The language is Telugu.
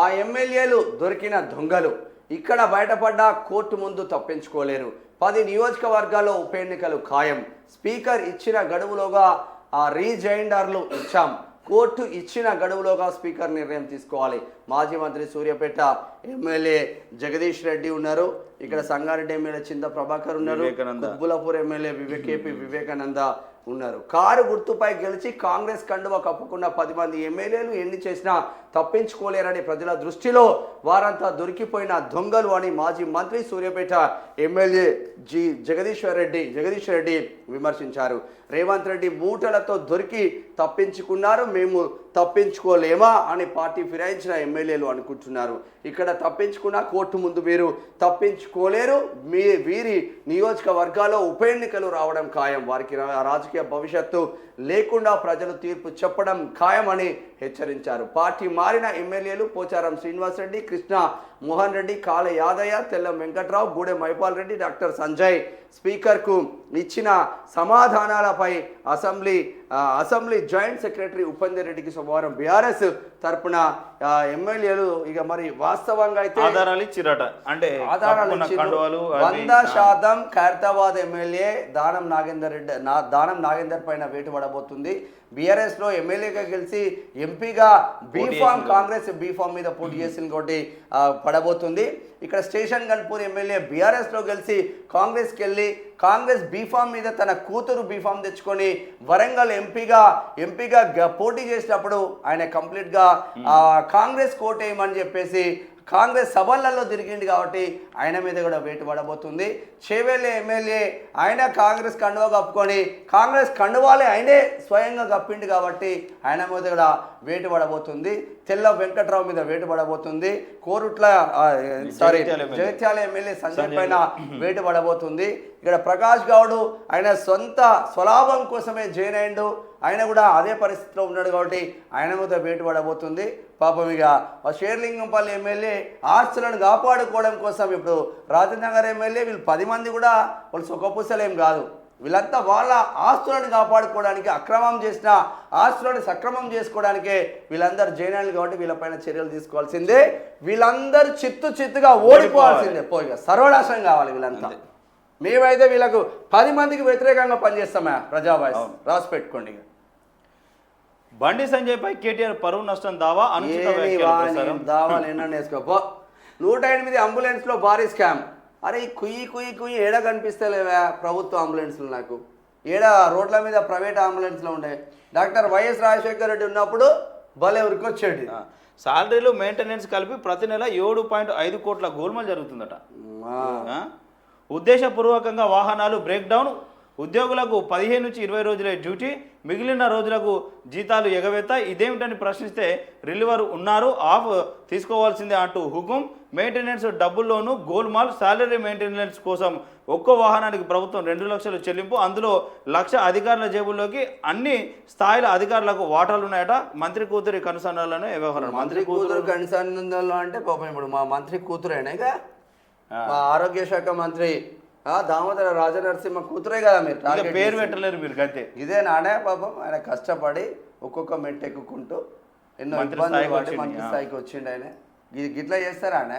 ఆ ఎమ్మెల్యేలు దొరికిన దొంగలు. ఇక్కడ బయటపడ్డ కోర్టు ముందు తప్పించుకోలేరు. పది నియోజకవర్గాల్లో ఉప ఎన్నికలు ఖాయం. స్పీకర్ ఇచ్చిన గడువులోగా ఆ రీజైండర్లు ఇచ్చాం. కోర్టు ఇచ్చిన గడువులోగా స్పీకర్ నిర్ణయం తీసుకోవాలి. మాజీ మంత్రి సూర్యాపేట ఎమ్మెల్యే జగదీష్ రెడ్డి ఉన్నారు. ఇక్కడ సంగారెడ్డి ఎమ్మెల్యే చింత ప్రభాకర్ ఉన్నారు. Kubbulapur MLA Vivek KP Vivekananda. ఉన్నారు. కారు గుర్తుపై గెలిచి కాంగ్రెస్ కండువ కప్పుకున్న పది మంది ఎమ్మెల్యేలు ఎన్ని చేసినా తప్పించుకోలేరని ప్రజల దృష్టిలో వారంతా దొరికిపోయిన దొంగలు అని మాజీ మంత్రి సూర్యాపేట ఎమ్మెల్యే జి జగదీశ్వర్ రెడ్డి జగదీశ్వర్ రెడ్డి విమర్శించారు. రేవంత్ రెడ్డి మూటలతో దొరికి తప్పించుకున్నారు. మేము తప్పించుకోలేమా అని పార్టీ ఫిరాయించిన ఎమ్మెల్యేలు అనుకుంటున్నారు. ఇక్కడ తప్పించుకున్న కోర్టు ముందు మీరు తప్పించుకోలేరు. మీ వీరి నియోజకవర్గాల్లో ఉప ఎన్నికలు రావడం ఖాయం. వారికి రా- రాజకీయ భవిష్యత్తు లేకుండా ప్రజలు తీర్పు చెప్పడం ఖాయమని హెచ్చరించారు. పార్టీ మారిన ఎమ్మెల్యేలు పోచారం శ్రీనివాసరెడ్డి కృష్ణ మోహన్ రెడ్డి కాళ యాదయ్య తెల్లం వెంకట్రావు గూడెం మైపాల్ రెడ్డి డాక్టర్ సంజయ్ స్పీకర్కు ఇచ్చిన సమాధానాలపై assembly assembly joint secretary Upender రెడ్డికి సోమవారం బీఆర్ఎస్ తరపున ఎమ్మెల్యేలు ఇక మరి వాస్తవంగా అయితే ఆధారాలు ఇచ్చిరట. అంటే ఆధారాలు వంద శాతం ఖైరతాబాద్ ఎమ్మెల్యే దానం నాగేందర్ రెడ్డి నా దానం నాగేందర్ పైన వేటు పడబోతుంది. బీఆర్ఎస్లో ఎమ్మెల్యేగా గెలిచి ఎంపీగా బీఫామ్. కాంగ్రెస్ బీఫామ్ మీద పోటీ చేసిన కాబట్టి పడబోతుంది. ఇక్కడ స్టేషన్ గన్పూర్ ఎమ్మెల్యే బీఆర్ఎస్లో గెలిచి కాంగ్రెస్కి వెళ్ళి కాంగ్రెస్ బీఫామ్ మీద తన కూతురు బీఫామ్ తెచ్చుకొని వరంగల్ ఎంపీగా ఎంపీగా పోటీ చేసినప్పుడు ఆయన కంప్లీట్గా ఆ, కాంగ్రెస్ కోటేయమని చెప్పేసి కాంగ్రెస్ సభలలో తిరిగింది కాబట్టి ఆయన మీద కూడా వేటు పడబోతుంది. చేవెళ్ళే ఎమ్మెల్యే ఆయన కాంగ్రెస్ కండువా కప్పుకొని కాంగ్రెస్ కండువాలే ఆయనే స్వయంగా కప్పిండు కాబట్టి ఆయన మీద కూడా వేటు పడబోతుంది. తెల్ల వెంకట్రావు మీద వేటు పడబోతుంది. Korutla sorry Jagtial MLA. Sanjay పైన వేటు పడబోతుంది. ఇక్కడ ప్రకాష్ గౌడ్ ఆయన సొంత స్వలాభం కోసమే జైన్ అయిండు ఆయన కూడా అదే పరిస్థితిలో ఉన్నాడు కాబట్టి ఆయన మీద వేటు పడబోతుంది పాపం ఇక షేర్లింగంపల్లి ఎమ్మెల్యే ఆస్తులను కాపాడుకోవడం కోసం ఇప్పుడు రాజనగర్ ఎమ్మెల్యే వీళ్ళు పది మంది కూడా వాళ్ళు సుఖపుసలేం కాదు. వీళ్ళంతా వాళ్ళ ఆస్తులను కాపాడుకోవడానికి అక్రమం చేసిన ఆస్తులను సక్రమం చేసుకోవడానికే వీళ్ళందరూ జైనాలు కాబట్టి వీళ్ళపైన చర్యలు తీసుకోవాల్సిందే. వీళ్ళందరూ చిత్తు చిత్తుగా ఓడిపోవాల్సిందే. పోయిగా సర్వనాశనం కావాలి వీళ్ళంతా. మేమైతే వీళ్ళకు పది మందికి వ్యతిరేకంగా పనిచేస్తామా ప్రజావాయిస్ రాసి పెట్టుకోండి. బండి సంజయ్ పై కేటీఆర్ పరువు నష్టం దావా అనుచిత ఏమి వ్యాఖ్యలు వాని ప్రసారం. దావాలు ఎన్నో వేసుకో. పో. నూట ఎనిమిది అంబులెన్స్లో భారీ స్కామ్. అరే కుయ్యి కుయ్యి కుయ్యి ఏడ కనిపిస్తలేవా ప్రభుత్వ అంబులెన్స్లు నాకు? ఏడ రోడ్ల మీద ప్రైవేట్ అంబులెన్స్లో ఉండే? డాక్టర్ వైఎస్ రాజశేఖర రెడ్డి ఉన్నప్పుడు భలే ఆ, శాలరీలు మెయింటెనెన్స్ కలిపి ప్రతి నెల ఏడు పాయింట్ ఐదు కోట్ల గోల్మాల్ జరుగుతుందట? ఉద్దేశపూర్వకంగా వాహనాలు బ్రేక్ డౌన్ ఉద్యోగులకు పదిహేను నుంచి ఇరవై రోజులే డ్యూటీ మిగిలిన రోజులకు జీతాలు ఎగవేత. ఇదేమిటని ప్రశ్నిస్తే రిలీవర్ ఉన్నారు ఆఫ్ తీసుకోవాల్సిందే అంటూ హుకుం. మెయింటెనెన్స్ డబ్బుల్లోనూ గోల్మాల్ శాలరీ మెయింటెనెన్స్ కోసం ఒక్కో వాహనానికి ప్రభుత్వం రెండు లక్షలు చెల్లింపు. అందులో లక్ష అధికారుల జేబుల్లోకి అన్ని స్థాయిల అధికారులకు వాటాలు ఉన్నాయట. మంత్రి కూతురి కనుసన్నలను వ్యవహారం. మంత్రి కూతురు కనిసంలో అంటే పాపం ఇప్పుడు మా మంత్రి కూతురేనాగా? మా ఆరోగ్య శాఖ మంత్రి ఆ, దామోదర రాజనరసింహ కూతురే కదా మీరు పేరు. పెట్టలేరు మీరు గంతే ఇదే నానే పాపం ఆయన కష్టపడి ఒక్కొక్క మెట్టు ఎక్కుకుంటూ ఎన్నో ఇబ్బందులు స్థాయికి పడి వచ్చిండు, మంత్రి. స్థాయికి వచ్చిండు ఆయన ఇది గిట్లా చేస్తారా ఆయన